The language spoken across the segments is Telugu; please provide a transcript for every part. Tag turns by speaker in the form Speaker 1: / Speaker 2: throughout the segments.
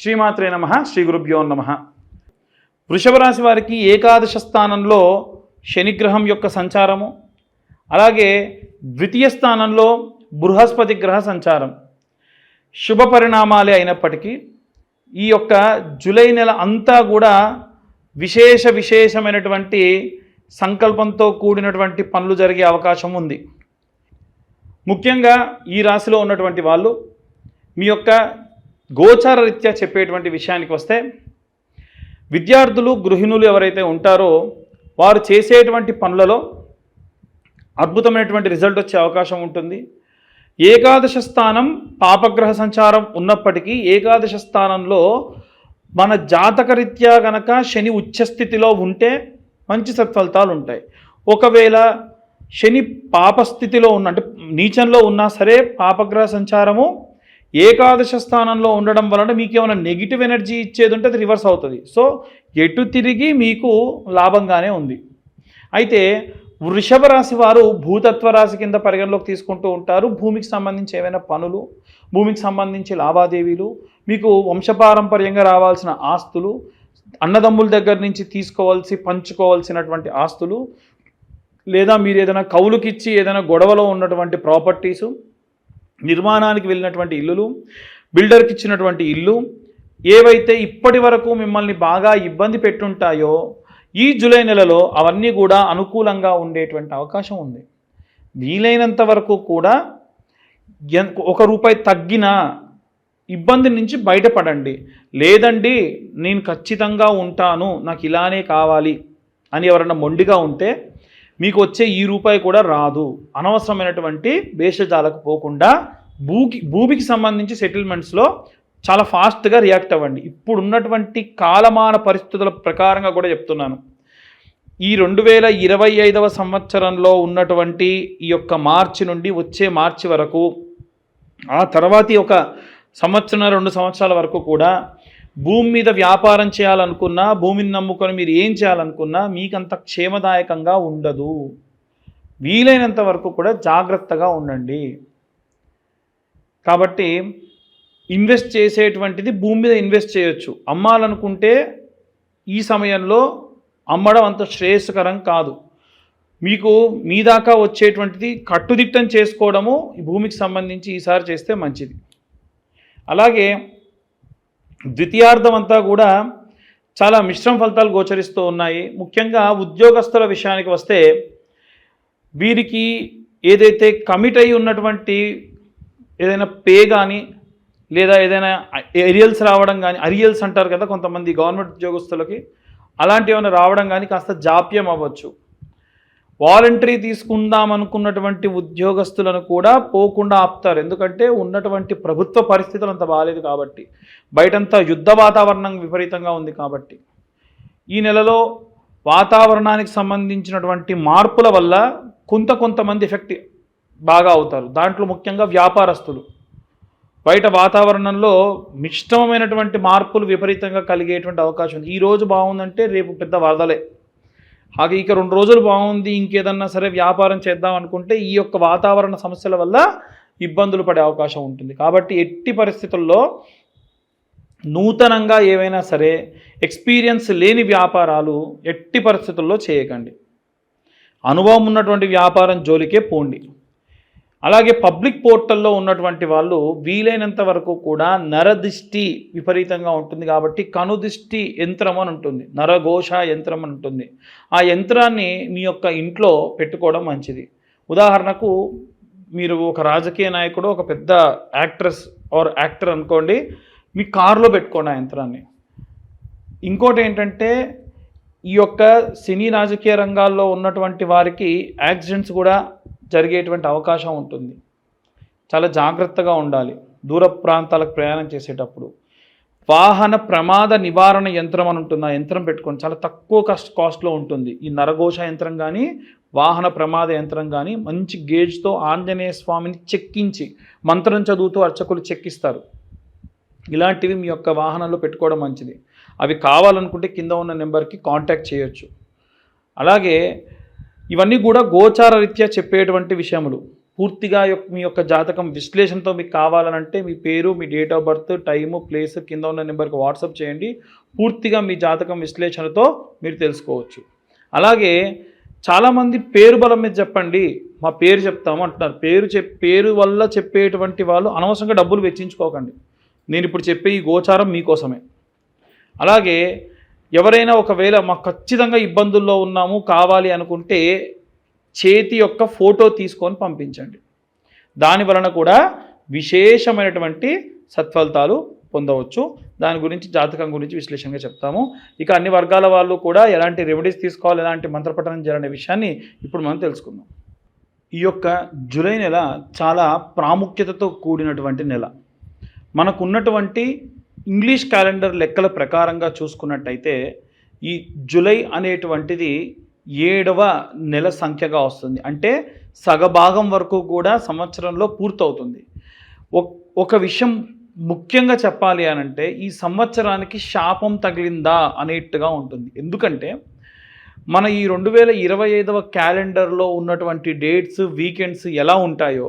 Speaker 1: శ్రీమాత్రే నమ శ్రీ గురుభ్యో నమ. వృషభ రాశి వారికి ఏకాదశ స్థానంలో శనిగ్రహం యొక్క సంచారము అలాగే ద్వితీయ స్థానంలో బృహస్పతి గ్రహ సంచారం. శుభ పరిణామాలే అయినప్పటికీ ఈ యొక్క జూలై నెల అంతా కూడా విశేష విశేషమైనటువంటి సంకల్పంతో కూడినటువంటి పనులు జరిగే అవకాశం ఉంది. ముఖ్యంగా ఈ రాశిలో ఉన్నటువంటి వాళ్ళు మీ యొక్క గోచార రీత్యా చెప్పేటువంటి విషయానికి వస్తే విద్యార్థులు గృహిణులు ఎవరైతే ఉంటారో వారు చేసేటువంటి పనులలో అద్భుతమైనటువంటి రిజల్ట్ వచ్చే అవకాశం ఉంటుంది. ఏకాదశ స్థానం పాపగ్రహ సంచారం ఉన్నప్పటికీ ఏకాదశ స్థానంలో మన జాతకరీత్యా గనక శని ఉచ్చస్థితిలో ఉంటే మంచి సత్ఫలితాలు ఉంటాయి. ఒకవేళ శని పాపస్థితిలో ఉన్న అంటే నీచంలో ఉన్నా సరే పాపగ్రహ సంచారము ఏకాదశ స్థానంలో ఉండడం వలన మీకు ఏమైనా నెగిటివ్ ఎనర్జీ ఇచ్చేది ఉంటే అది రివర్స్ అవుతుంది. సో ఎటు తిరిగి మీకు లాభంగానే ఉంది. అయితే వృషభ రాశి వారు భూతత్వ రాశి కింద పరిగణలోకి తీసుకుంటూ ఉంటారు. భూమికి సంబంధించి ఏవైనా పనులు భూమికి సంబంధించి లావాదేవీలు మీకు వంశపారంపర్యంగా రావాల్సిన ఆస్తులు అన్నదమ్ముల దగ్గర నుంచి తీసుకోవాల్సి పంచుకోవాల్సినటువంటి ఆస్తులు లేదా మీరు ఏదైనా కౌలుకిచ్చి ఏదైనా గొడవలో ఉన్నటువంటి ప్రాపర్టీసు నిర్మాణానికి వెళ్ళినటువంటి ఇల్లులు బిల్డర్కి ఇచ్చినటువంటి ఇల్లు ఏవైతే ఇప్పటి వరకు మిమ్మల్ని బాగా ఇబ్బంది పెట్టుంటాయో ఈ జూలై నెలలో అవన్నీ కూడా అనుకూలంగా ఉండేటువంటి అవకాశం ఉంది. వీలైనంత వరకు కూడా ఒక రూపాయి తగ్గిన ఇబ్బంది నుంచి బయటపడండి. లేదండి నేను ఖచ్చితంగా ఉంటాను నాకు ఇలానే కావాలి అని ఎవరన్నా మొండిగా ఉంటే మీకు వచ్చే ఈ రూపాయి కూడా రాదు. అనవసరమైనటువంటి భేషజాలకు పోకుండా భూకి భూమికి సంబంధించి సెటిల్మెంట్స్లో చాలా ఫాస్ట్గా రియాక్ట్ అవ్వండి. ఇప్పుడు ఉన్నటువంటి కాలమాన పరిస్థితుల ప్రకారంగా కూడా చెప్తున్నాను. ఈ రెండు వేల ఇరవై ఐదవ సంవత్సరంలో ఉన్నటువంటి ఈ యొక్క మార్చి నుండి వచ్చే మార్చి వరకు ఆ తర్వాతి ఒక సంవత్సరం రెండు సంవత్సరాల వరకు కూడా భూమి మీద వ్యాపారం చేయాలనుకున్నా భూమిని నమ్ముకొని మీరు ఏం చేయాలనుకున్నా మీకంత క్షేమదాయకంగా ఉండదు. వీలైనంత వరకు కూడా జాగ్రత్తగా ఉండండి. కాబట్టి ఇన్వెస్ట్ చేసేటువంటిది భూమి మీద ఇన్వెస్ట్ చేయొచ్చు. అమ్మాలనుకుంటే ఈ సమయంలో అమ్మడం అంత శ్రేయస్కరం కాదు. మీకు మీ దాకా వచ్చేటువంటిది కట్టుదిట్టం చేసుకోవడము భూమికి సంబంధించి ఈసారి చేస్తే మంచిది. అలాగే ద్వితీయార్థం అంతా కూడా చాలా మిశ్రమ ఫలితాలు గోచరిస్తూ ఉన్నాయి. ముఖ్యంగా ఉద్యోగస్తుల విషయానికి వస్తే వీరికి ఏదైతే కమిట్ అయి ఉన్నటువంటి ఏదైనా పే కానీ లేదా ఏదైనా ఏరియల్స్ రావడం కానీ అరియల్స్ అంటారు కదా కొంతమంది గవర్నమెంట్ ఉద్యోగస్తులకి అలాంటివి ఏమైనా రావడం కానీ కాస్త జాప్యం అవ్వచ్చు. వాలంటరీ తీసుకుందాం అనుకున్నటువంటి ఉద్యోగస్తులను కూడా పోకుండా ఆపుతారు. ఎందుకంటే ఉన్నటువంటి ప్రభుత్వ పరిస్థితులు అంత బాగాలేదు కాబట్టి బయటంతా యుద్ధ వాతావరణం విపరీతంగా ఉంది కాబట్టి. ఈ నెలలో వాతావరణానికి సంబంధించినటువంటి మార్పుల వల్ల కొంత కొంతమంది ఎఫెక్ట్ బాగా అవుతారు. దాంట్లో ముఖ్యంగా వ్యాపారస్తులు. బయట వాతావరణంలో మిశ్రమమైనటువంటి మార్పులు విపరీతంగా కలిగేటువంటి అవకాశం ఉంది. ఈ రోజు బాగుందంటే రేపు పెద్ద వరదలే. ಹಾಗೆ ఇక రెండు రోజులు బాగుంది ఇంకేదన్నా సరే వ్యాపారం చేద్దాం అనుకుంటే ఈ యొక్క వాతావరణ సమస్యల వల్ల ఇబ్బందులు పడే అవకాశం ఉంటుంది. కాబట్టి ఎట్టి పరిస్థితుల్లో నూతనంగా ఏవైనా సరే ఎక్స్పీరియన్స్ లేని వ్యాపారాలు ఎట్టి పరిస్థితుల్లో చేయకండి. అనుభవం ఉన్నటువంటి వ్యాపారం జోలికే పోండి. అలాగే పబ్లిక్ పోర్టల్లో ఉన్నటువంటి వాళ్ళు వీలైనంత వరకు కూడా నరదిష్టి విపరీతంగా ఉంటుంది కాబట్టి కనుదిష్టి యంత్రం అని ఉంటుంది నరఘోష యంత్రం అని ఉంటుంది. ఆ యంత్రాన్ని మీ యొక్క ఇంట్లో పెట్టుకోవడం మంచిది. ఉదాహరణకు మీరు ఒక రాజకీయ నాయకుడు ఒక పెద్ద యాక్ట్రెస్ ఆర్ యాక్టర్ అనుకోండి మీ కారులో పెట్టుకోండి ఆ యంత్రాన్ని. ఇంకోటి ఏంటంటే ఈ యొక్క సినీ రాజకీయ రంగాల్లో ఉన్నటువంటి వారికి యాక్సిడెంట్స్ కూడా జరిగేటువంటి అవకాశం ఉంటుంది. చాలా జాగ్రత్తగా ఉండాలి. దూర ప్రాంతాలకు ప్రయాణం చేసేటప్పుడు. వాహన ప్రమాద నివారణ యంత్రం అని ఉంటుంది. ఆ యంత్రం పెట్టుకొని చాలా తక్కువ కాస్ట్ కాస్ట్లో ఉంటుంది. ఈ నరఘోష యంత్రం కానీ వాహన ప్రమాద యంత్రం కానీ మంచి గేజ్తో ఆంజనేయ స్వామిని చెక్కించి మంత్రం చదువుతూ అర్చకులు చెక్కిస్తారు. ఇలాంటివి మీ యొక్క వాహనంలో పెట్టుకోవడం మంచిది. అవి కావాలనుకుంటే కింద ఉన్న నెంబర్కి కాంటాక్ట్ చేయొచ్చు. అలాగే ఇవన్నీ కూడా గోచార రీత్యా చెప్పేటువంటి విషయములు. పూర్తిగా యొక్క- మీ యొక్క జాతకం విశ్లేషణతో మీకు కావాలనంటే మీ పేరు మీ date of birth time place కింద ఉన్న నెంబర్కి వాట్సాప్ చేయండి. పూర్తిగా మీ జాతకం విశ్లేషణతో మీరు తెలుసుకోవచ్చు. అలాగే చాలామంది పేరు బలం మీద చెప్పండి. మా పేరు చెప్తాము అంటున్నారు. పేరు చెప్ పేరు వల్ల చెప్పేటువంటి వాళ్ళు అనవసరంగా డబ్బులు వెచ్చించుకోకండి. నేను ఇప్పుడు చెప్పే ఈ గోచారం మీకోసమే. అలాగే ఎవరైనా ఒకవేళ మాకు ఖచ్చితంగా ఇబ్బందుల్లో ఉన్నాము కావాలి అనుకుంటే చేతి యొక్క ఫోటో తీసుకొని పంపించండి. దాని వలన కూడా విశేషమైనటువంటి సత్ఫలితాలు పొందవచ్చు. దాని గురించి జాతకం గురించి విశ్లేషణగా చెప్తాము. ఇక అన్ని వర్గాల వాళ్ళు కూడా ఎలాంటి రెమెడీస్ తీసుకోవాలి ఎలాంటి మంత్రపఠనం చేయాలనే విషయాన్ని ఇప్పుడు మనం తెలుసుకుందాం. ఈ యొక్క జూలై నెల చాలా ప్రాముఖ్యతతో కూడినటువంటి నెల. మనకున్నటువంటి ఇంగ్లీష్ క్యాలెండర్ లెక్కల ప్రకారంగా చూసుకున్నట్టయితే ఈ జూలై అనేటువంటిది ఏడవ నెల సంఖ్యగా వస్తుంది. అంటే సగభాగం వరకు కూడా సంవత్సరంలో పూర్తవుతుంది. ఒక విషయం ముఖ్యంగా చెప్పాలి అని అంటే ఈ సంవత్సరానికి శాపం తగిలిందా అనేట్టుగా ఉంటుంది. ఎందుకంటే మన ఈ రెండు వేల ఇరవై ఐదవ క్యాలెండర్లో ఉన్నటువంటి డేట్స్ వీకెండ్స్ ఎలా ఉంటాయో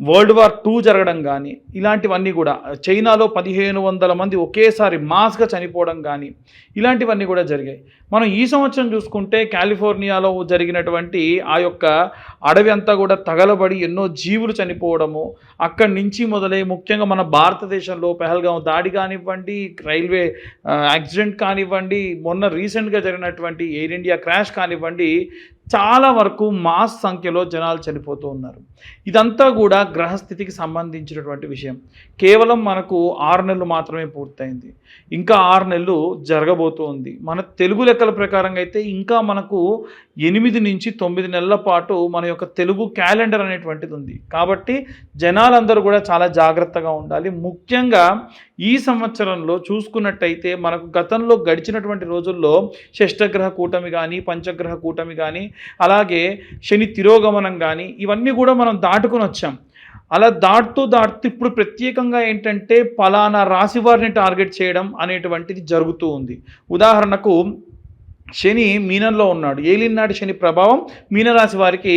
Speaker 1: వరల్డ్ వార్ టూ జరగడం కానీ ఇలాంటివన్నీ కూడా చైనాలో పదిహేను వందల మంది ఒకేసారి మాస్గా చనిపోవడం కానీ ఇలాంటివన్నీ కూడా జరిగాయి. మనం ఈ సంవత్సరం చూసుకుంటే కాలిఫోర్నియాలో జరిగినటువంటి ఆ యొక్క అడవి అంతా కూడా తగలబడి ఎన్నో జీవులు చనిపోవడము అక్కడి నుంచి మొదలై ముఖ్యంగా మన భారతదేశంలో పెహల్గాం దాడి కానివ్వండి రైల్వే యాక్సిడెంట్ కానివ్వండి మొన్న రీసెంట్గా జరిగినటువంటి ఎయిర్ ఇండియా క్రాష్ కానివ్వండి చాలా వరకు మాస్ సంఖ్యలో జనాలు చనిపోతూ ఉన్నారు. ఇదంతా కూడా గ్రహస్థితికి సంబంధించినటువంటి విషయం. కేవలం మనకు ఆరు నెలలు మాత్రమే పూర్తయింది. ఇంకా ఆరు నెలలు జరగబోతూ ఉంది. మన తెలుగు లెక్కల ప్రకారంగా అయితే ఇంకా మనకు ఎనిమిది నుంచి తొమ్మిది నెలల పాటు మన యొక్క తెలుగు క్యాలెండర్ అనేటువంటిది ఉంది. కాబట్టి జనాలందరూ కూడా చాలా జాగ్రత్తగా ఉండాలి. ముఖ్యంగా ఈ సంవత్సరంలో చూసుకున్నట్టయితే మనకు గతంలో గడిచినటువంటి రోజుల్లో షష్టగ్రహ కూటమి కానీ పంచగ్రహ కూటమి కానీ అలాగే శని తిరోగమనం కానీ ఇవన్నీ కూడా మనం దాటుకుని వచ్చాం. అలా దాటుతూ దాటుతూ ఇప్పుడు ప్రత్యేకంగా ఏంటంటే పలానా రాశి వారిని టార్గెట్ చేయడం అనేటువంటిది జరుగుతూ ఉంది. ఉదాహరణకు శని మీనంలో ఉన్నాడు. ఏలినాటి శని ప్రభావం మీనరాశి వారికి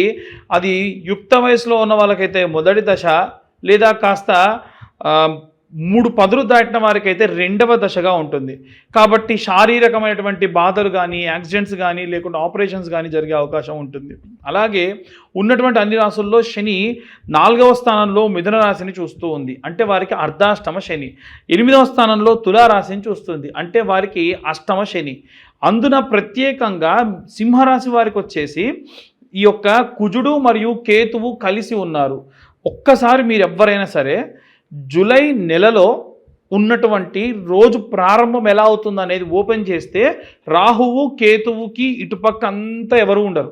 Speaker 1: అది యుక్త వయసులో ఉన్న వాళ్ళకైతే మొదటి దశ లేదా కాస్త మూడు పదులు దాటిన వారికైతే రెండవ దశగా ఉంటుంది. కాబట్టి శారీరకమైనటువంటి బాధలు కానీ యాక్సిడెంట్స్ కానీ లేకుంటే ఆపరేషన్స్ కానీ జరిగే అవకాశం ఉంటుంది. అలాగే ఉన్నటువంటి అన్ని రాసుల్లో శని నాలుగవ స్థానంలో మిథున రాశిని చూస్తూ ఉంది. అంటే వారికి అర్ధాష్టమ శని ఎనిమిదవ స్థానంలో తులా రాశిని చూస్తుంది. అంటే వారికి అష్టమ శని. అందున ప్రత్యేకంగా సింహరాశి వారికి వచ్చేసి ఈ యొక్క కుజుడు మరియు కేతువు కలిసి ఉన్నారు. ఒక్కసారి మీరు ఎవరైనా సరే జూలై నెలలో ఉన్నటువంటి రోజు ప్రారంభం ఎలా అవుతుంది అనేది ఓపెన్ చేస్తే రాహువు కేతువుకి ఇటుపక్క అంతా ఎవరు ఉండరు.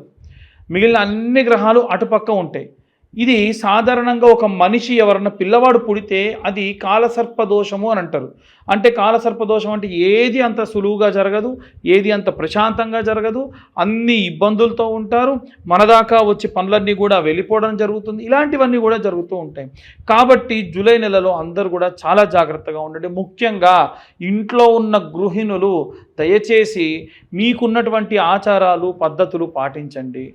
Speaker 1: మిగిలిన అన్ని గ్రహాలు అటుపక్క ఉంటాయి. ఇది సాధారణంగా ఒక మనిషి ఎవరన్నా పిల్లవాడు పుడితే అది కాలసర్పదోషము అని అంటారు. అంటే కాలసర్ప దోషం అంటే ఏది అంత సులువుగా జరగదు ఏది అంత ప్రశాంతంగా జరగదు అన్ని ఇబ్బందులతో ఉంటారు మన దాకా వచ్చి పనులన్నీ కూడా వెళ్ళిపోవడం జరుగుతుంది ఇలాంటివన్నీ కూడా జరుగుతూ ఉంటాయి. కాబట్టి జూలై నెలలో అందరూ కూడా చాలా జాగ్రత్తగా ఉండండి. ముఖ్యంగా ఇంట్లో ఉన్న గృహిణులు దయచేసి మీకున్నటువంటి ఆచారాలు పద్ధతులు పాటించండి.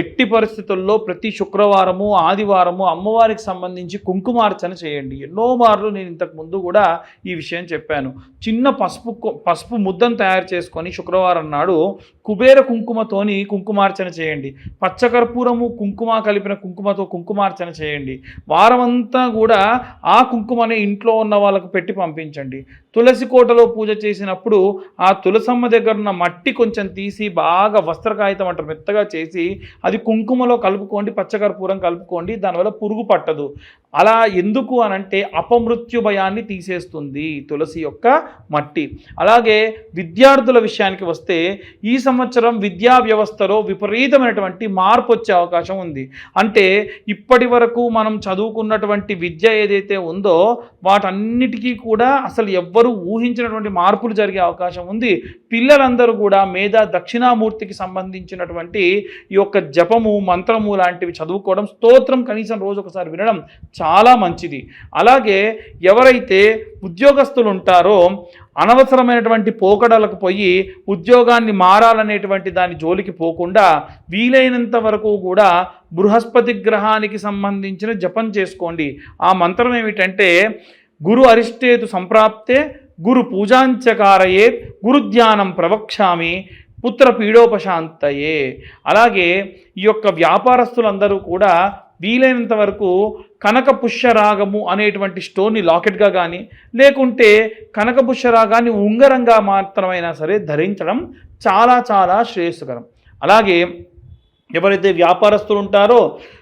Speaker 1: ఎట్టి పరిస్థితుల్లో ప్రతి శుక్రవారము ఆదివారము అమ్మవారికి సంబంధించి కుంకుమార్చన చేయండి. ఎన్నో మార్లు నేను ఇంతకు ముందు కూడా ఈ విషయం చెప్పాను. చిన్న పసుపు పసుపు ముద్దను తయారు చేసుకొని శుక్రవారం నాడు కుబేర కుంకుమతోని కుంకుమార్చన చేయండి. పచ్చకర్పూరము కుంకుమ కలిపిన కుంకుమతో కుంకుమార్చన చేయండి. వారమంతా కూడా ఆ కుంకుమని ఇంట్లో ఉన్న వాళ్ళకు పెట్టి పంపించండి. తులసి కోటలో పూజ చేసినప్పుడు ఆ తులసమ్మ దగ్గర ఉన్న మట్టి కొంచెం తీసి బాగా వస్త్ర కాగితం అంటారు మెత్తగా చేసి అది కుంకుమలో కలుపుకోండి పచ్చకర్పూరం కలుపుకోండి దానివల్ల పురుగు పట్టదు. అలా ఎందుకు అనంటే అపమృత్యు భయాన్ని తీసేస్తుంది తులసి యొక్క మట్టి. అలాగే విద్యార్థుల విషయానికి వస్తే ఈ సంవత్సరం విద్యా వ్యవస్థలో విపరీతమైనటువంటి మార్పు వచ్చే అవకాశం ఉంది. అంటే ఇప్పటి వరకు మనం చదువుకున్నటువంటి విద్య ఏదైతే ఉందో వాటన్నిటికీ కూడా అసలు ఎవ్వరూ ఊహించినటువంటి మార్పులు జరిగే అవకాశం ఉంది. పిల్లలందరూ కూడా మేధా దక్షిణామూర్తికి సంబంధించినటువంటి ఈ యొక్క జపము మంత్రము లాంటివి చదువుకోవడం స్తోత్రం కనీసం రోజు ఒకసారి వినడం చాలా మంచిది. అలాగే ఎవరైతే ఉద్యోగస్తులు ఉంటారో అనవసరమైనటువంటి పోకడలకు పోయి ఉద్యోగాన్ని మారాలనేటువంటి దాని జోలికి పోకుండా వీలైనంత వరకు కూడా బృహస్పతి గ్రహానికి సంబంధించిన జపం చేసుకోండి. ఆ మంత్రం ఏమిటంటే గురు అరిష్టేతు సంప్రాప్తే గురు పూజాంచకారయే గురుధ్యానం ప్రవక్ష్యామి పుత్ర పీడోపశాంతయే. అలాగే ఈ యొక్క వ్యాపారస్తులందరూ కూడా వీలైనంత వరకు కనక పుష్యరాగము అనేటువంటి స్టోన్ని లాకెట్గా కానీ లేకుంటే కనక పుష్యరాగాన్ని ఉంగరంగా మాత్రమైనా సరే ధరించడం చాలా చాలా శ్రేయస్కరం. అలాగే ఎవరైతే వ్యాపారస్తులు ఉంటారో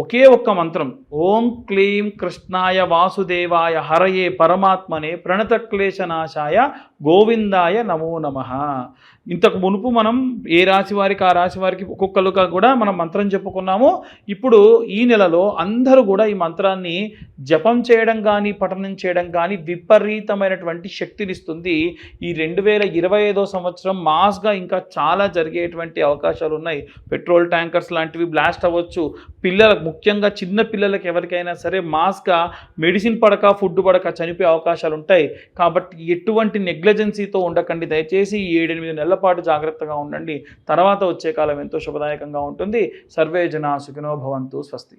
Speaker 1: ఒకే ఒక్క మంత్రం. ఓం క్లీం కృష్ణాయ వాసుదేవాయ హరయే పరమాత్మనే ప్రణతక్లేశనాశాయ గోవిందాయ నమో నమ. ఇంతకు మునుపు మనం ఏ రాశి వారికి ఆ రాశి వారికి ఒక్కొక్కరుగా కూడా మనం మంత్రం చెప్పుకున్నాము. ఇప్పుడు ఈ నెలలో అందరూ కూడా ఈ మంత్రాన్ని జపం చేయడం కానీ పఠనం చేయడం కానీ విపరీతమైనటువంటి శక్తినిస్తుంది ఈ రెండు వేల ఇరవై ఐదో సంవత్సరం మాస్గా ఇంకా చాలా జరిగేటువంటి అవకాశాలు ఉన్నాయి పెట్రోల్ ట్యాంకర్స్ లాంటివి బ్లాస్ట్ అవ్వచ్చు. పిల్లలకు ముఖ్యంగా చిన్న పిల్లలకి ఎవరికైనా సరే మాస్గా మెడిసిన్ పడక ఫుడ్ పడక చనిపోయే అవకాశాలు ఉంటాయి. కాబట్టి ఎటువంటి నెగ్లెజెన్సీతో ఉండకండి. దయచేసి ఏడెనిమిది నెలల పాటు జాగ్రత్తగా ఉండండి. తర్వాత వచ్చే కాలం ఎంతో శుభదాయకంగా ఉంటుంది. సర్వే జనా సుఖినో భవంతు స్వస్తి.